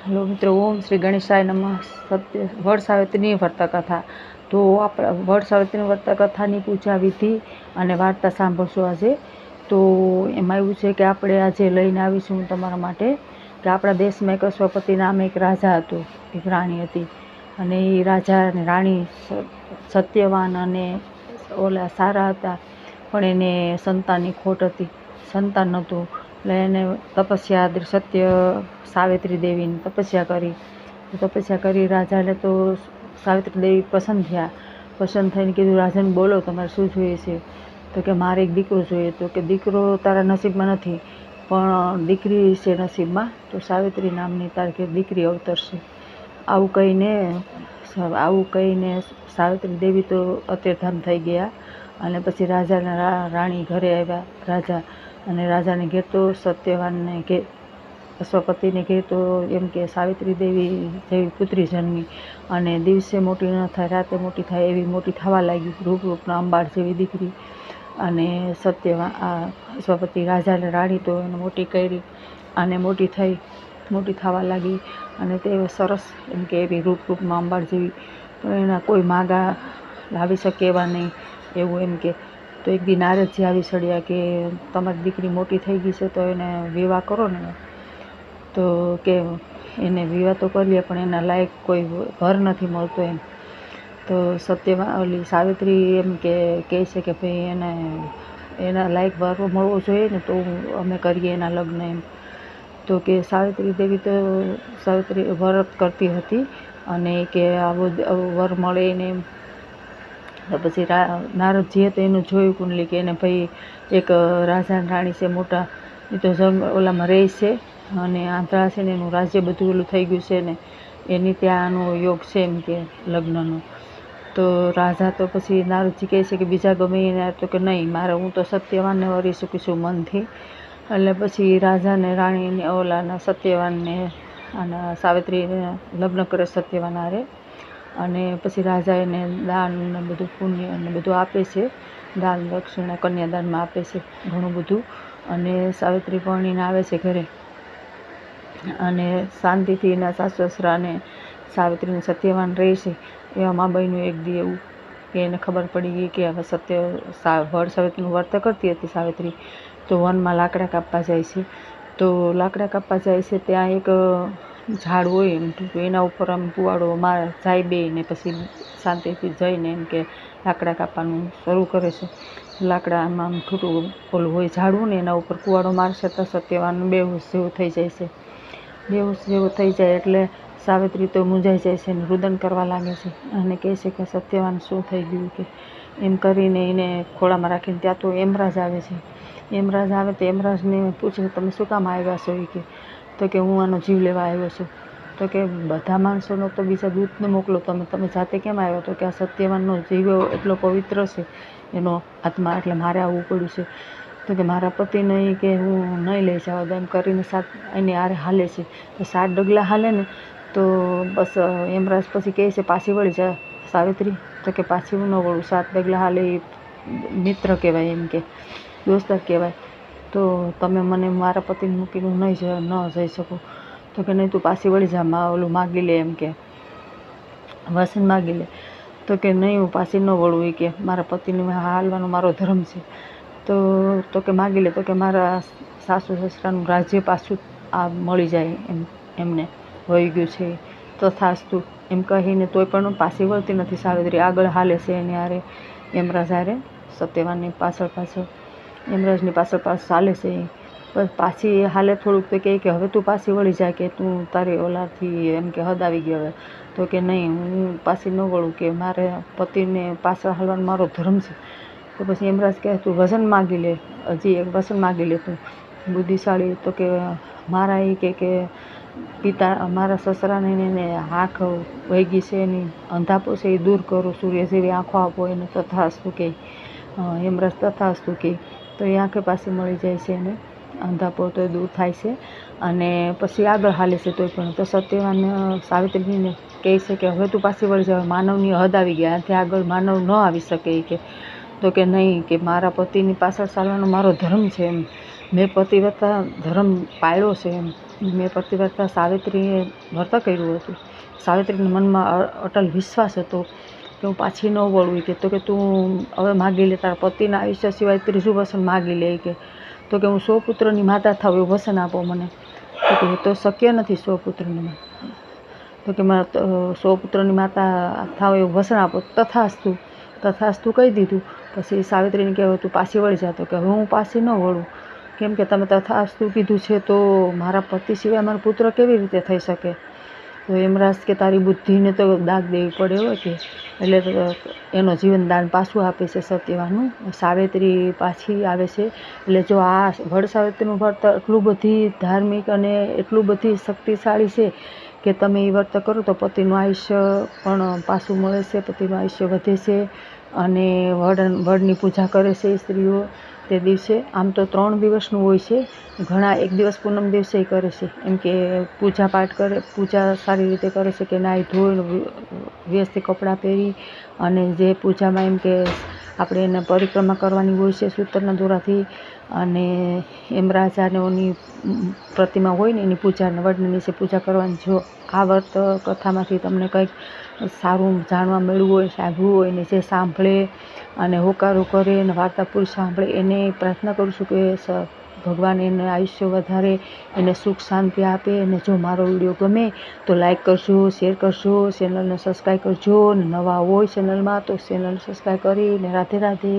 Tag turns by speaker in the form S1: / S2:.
S1: Hello મિત્રો, ઓમ શ્રી ગણેશાય નમઃ. સત્ય, વડ સાવિત્રીની વર્તાકથા. તો આપણે, વડ સાવિત્રીની વર્તા કથાની પૂજા વિધિ અને વાર્તા સાંભળશું આજે. તો એમાં એવું છે કે આપણે આજે લઈને આવીશું તમારા માટે કે આપણા દેશમાં એક અશ્વપતિ નામે એક રાજા હતો, એક રાણી હતી. અને એ રાજા અને રાણી સત્યવાન અને ઓલા સારા હતા. પણ એને સંતાનની ખોટ હતી. સંતાન નહોતું. એટલે એને તપસ્યા સત્ય સાવિત્રી દેવીની તપસ્યા કરી. તપસ્યા કરી રાજાને તો સાવિત્રી દેવી પસંદ થયા. પસંદ થઈને કીધું, રાજાને બોલો, તમારે શું જોઈએ છે? તો કે, મારે એક દીકરો જોઈએ. તો કે, દીકરો તારા નસીબમાં નથી, પણ દીકરી છે નસીબમાં. તો સાવિત્રી નામની તારે કે દીકરી અવતરશે આવું કહીને આવું કહીને સાવિત્રી દેવી તો અત્યધામ થઈ ગયા અને પછી રાજાના રાણી ઘરે આવ્યા. રાજા અને રાજાને ઘેર તો સત્યવાનને ઘેર અશ્વપતિને ઘેર તો એમ કે, સાવિત્રી દેવી જેવી પુત્રી જન્મી અને દિવસે મોટી ન થાય, રાતે મોટી થાય એવી મોટી થવા લાગી રૂપ રૂપના અંબાડ જેવી દીકરી. અને સત્યવાન, આ અશ્વપતિ રાજાને રાણી તો એને મોટી કરી અને મોટી થઈ, મોટી થવા લાગી અને તે સરસ, એમ કે, એવી રૂપ રૂપમાં અંબાડ જેવી. પણ એના કોઈ માગા લાવી શકે એવા નહીં, એવું એમ કે તો એક દી નારદજી આવી ચડ્યા કે તમારી દીકરી મોટી થઈ ગઈ છે તો એને વિવાહ કરો ને તો કે એને વિવાહ તો કરીએ પણ એના લાયક કોઈ ઘર નથી મળતો એમ. તો સત્યમાં ઓલી સાવિત્રી એમ કે, કહે છે કે ભાઈ એને, એના લાયક વર મળવો જોઈએ ને તો અમે કરીએ એના લગ્ન એમ. તો કે સાવિત્રી દેવી તો સાવિત્રી વ્રત કરતી હતી અને કે આવો વર મળે એને એમ. તો પછી નારદજીએ તો એનું જોયું કુંડલી કે એને ભાઈ એક રાજા રાણી છે મોટા. એ તો ઓલામાં રહે છે. અને આંધળા છે ને એનું રાજ્ય બધું ઓલું થઈ ગયું છે ને એની ત્યાંનો યોગ છે એમ કે લગ્નનો. તો રાજા તો પછી નારદજી કહે છે કે બીજા ગમે એને, તો કે નહીં, મારે હું તો સત્યવાનને વરી શકું છું મનથી. એટલે પછી રાજાને રાણીને ઓલાના સત્યવાનને અને સાવિત્રીને લગ્ન કરે સત્યવાન હારે. અને પછી રાજા એને દાન ને બધું પુણ્ય અને બધું આપે છે. દાન દક્ષિણા કન્યાદાનમાં આપે છે ઘણું બધું. અને સાવિત્રી પરણીને આવે છે ઘરે. અને શાંતિથી એના સાસુ સસરાને સાવિત્રીને સત્યવાન રહે છે. એવામાં બહેનું એક દી એવું કે એને ખબર પડી ગઈ કે હવે સત્ય વડ સાવિત્રીનું વર્ત કરતી હતી સાવિત્રી. તો વનમાં લાકડા કાપવા જાય છે. તો લાકડા કાપવા જાય છે ત્યાં એક ઝાડ હોય એમ એના ઉપર આમ પુવાડો માર જાય બે ને પછી શાંતિથી જઈને એમ કે લાકડા કાપવાનું શરૂ કરે છે. લાકડા આમાં ઠૂટું ઓલું હોય ઝાડવું ને એના ઉપર કુવાડો મારશે તો સત્યવાન બેહોશ જેવું થઈ જાય છે. બેહોશ જેવું થઈ જાય એટલે સાવિત્રી તો મૂંઝાઈ જાય છે ને રુદન કરવા લાગે છે. અને કહે છે કે સત્યવાન શું થઈ ગયું કે એમ કરીને એને ખોળામાં રાખીને ત્યાં તો એમરાજ આવે છે. એમરાજ આવે તો એમરાજને પૂછે તમે શું કામ આવ્યા છો? એ કે તો કે હું આનો જીવ લેવા આવ્યો છું. તો કે બધા માણસોનો તો બીજા દૂતને મોકલો. તમે તમે જાતે કેમ આવ્યો? તો કે આ સત્યવાનનો જીવ એટલો પવિત્ર છે. એનો આત્મા એટલે મારે આવવું પડ્યું છે. તો કે મારા પતિ નહીં કે હું નહીં લઈ જાવ એમ કરીને સાત એની આરે હાલે છે. તો સાત ડગલા હાલે ને, તો બસ એમરાજ પછી કહે છે, પાછી વળી જા, સાવિત્રી. તો કે પાછી હું ન વળું. સાત ડગલા હાલે મિત્ર કહેવાય એમ કે, દોસ્તાર કહેવાય. તો તમે મને મારા પતિને મૂકીને હું નહીં ન જઈ શકું. તો કે નહીં તું પાછી વળી જા, મા ઓલું માગી લે એમ કે. વસન માગી લે. તો કે નહીં, હું પાછી ન વળું એ કે. મારા પતિને હાલવાનો મારો ધર્મ છે. તો તો કે માગી લે, તો કે મારા સાસુ સસરાનું રાજ્ય પાછું આ મળી જાય એમ, એમને. વહી ગયું છે. તથાસ્તુ એમ કહીને તોય પણ પાછી વળતી નથી સાવિત્રી. આગળ હાલે છે એની હારે. એમ હારે સત્યવાનની પાછળ પાછળ. યમરાજની પાછળ પાછળ ચાલે છે. પાછી હાલે થોડુંક તો કહે કે, હવે તું પાછી વળી જાય કે તું તારી ઓલાથી એમ કે હદ આવી ગયો હવે. તો કે, નહીં, હું પાછી ન વળું કે મારે પતિને પાછળ હાલવાનો મારો ધર્મ છે. તો પછી યમરાજ કહે, તું વજન માગી લે. હજી એક વસન માગી લે તું. બુદ્ધિશાળી તો કે, મારા એ કે કે પિતા, મારા સસરાને એને આંખ વૈગી છે એની, અંધાપો છે એ દૂર કરો સૂર્ય જેવી આંખો આપો એને તથાસ્તુ કે યમરાજ તથાસ્તુ કે તો એ આંખે પાછી મળી જાય છે એને. અંધાપો તો દૂર થાય છે. અને પછી આગળ હાલે છે તોય પણ. તો સત્યવાન સાવિત્રીને કહે છે કે હવે તું પાછી વળી જાવ. માનવની હદ આવી ગયા આથી આગળ માનવ ન આવી શકે કે. તો કે નહીં, કે મારા પતિની પાછળ ચાલવાનો મારો ધર્મ છે એમ. મેં પતિવ્રતા ધર્મ પાળ્યો છે એમ. મેં પતિવ્રતા સાવિત્રીએ વ્રત કર્યું હતું. સાવિત્રીના મનમાં અટલ વિશ્વાસ હતો. કે હું પાછી ન વળું કે તો કે તું હવે માગી લે, તારા પતિના આયુષ્ય સિવાય ત્રીજું વસન માગી લે કે. તો કે હું સો પુત્રની માતા થાવ એવું વસન આપો મને. તો કે તો શક્ય નથી સો પુત્રની તો કે મારા સો પુત્રની માતા થાવ એવું વસન આપો. તથાસ્તુ તથાસ્તુ કહી દીધું. પછી સાવિત્રીને કહેવાય તું પાછી વળી જા. કે હવે હું પાછી ન વળું. કેમ કે તમે તથાસ્તુ કીધું છે તો મારા પતિ સિવાય મારો પુત્ર કેવી રીતે થઈ શકે? તો એમરાજ કે તારી બુદ્ધિને તો દાગ દેવી પડે હોય કે. એટલે એનો જીવન દાન પાછું આપે છે સત્યવાનું. સાવિત્રી પાછી આવે છે. એટલે જો આ વડ સાવિત્રીનું વ્રત એટલું બધી ધાર્મિક અને એટલું બધી શક્તિશાળી છે કે તમે એ વ્રત કરો તો પતિનું આયુષ્ય પણ પાછું મળે છે, પતિનું આયુષ્ય વધે છે અને વડ, વડની પૂજા કરે છે સ્ત્રીઓ. તે દિવસે આમ તો ત્રણ દિવસનું હોય છે. ઘણા એક દિવસ પૂનમ દિવસે કરે છે. એમ કે પૂજા પાઠ કરે, પૂજા સારી રીતે કરે છે કે નાહી, ધોઈ વ્ય- વ્યવસ્થિત કપડાં પહેરી અને જે પૂજામાં એમ કે આપણે એને પરિક્રમા કરવાની હોય છે સૂતરના દોરાથી અને એમ રાજાનોની ઉમ, પ્રતિમા હોય ને એની પૂજા વડની નીચે પૂજા કરવાની. જો આ વ્રત કથામાંથી તમને કંઈક સારું જાણવા મળ્યું હોય સાંભળવું હોય ને જે સાંભળે અને હોકારો કરે અને વાર્તા પૂરી સાંભળે એને પ્રાર્થના કરું છું કે ભગવાન એને આયુષ્ય વધારે, એને સુખ શાંતિ આપે, અને જો મારો વીડિયો ગમે તો લાઈક કરજો શેર કરજો ચેનલને સબસ્ક્રાઈબ કરજો. અને નવા હોય ચેનલમાં તો ચેનલ સબસ્ક્રાઈબ કરીને રાધે રાધે.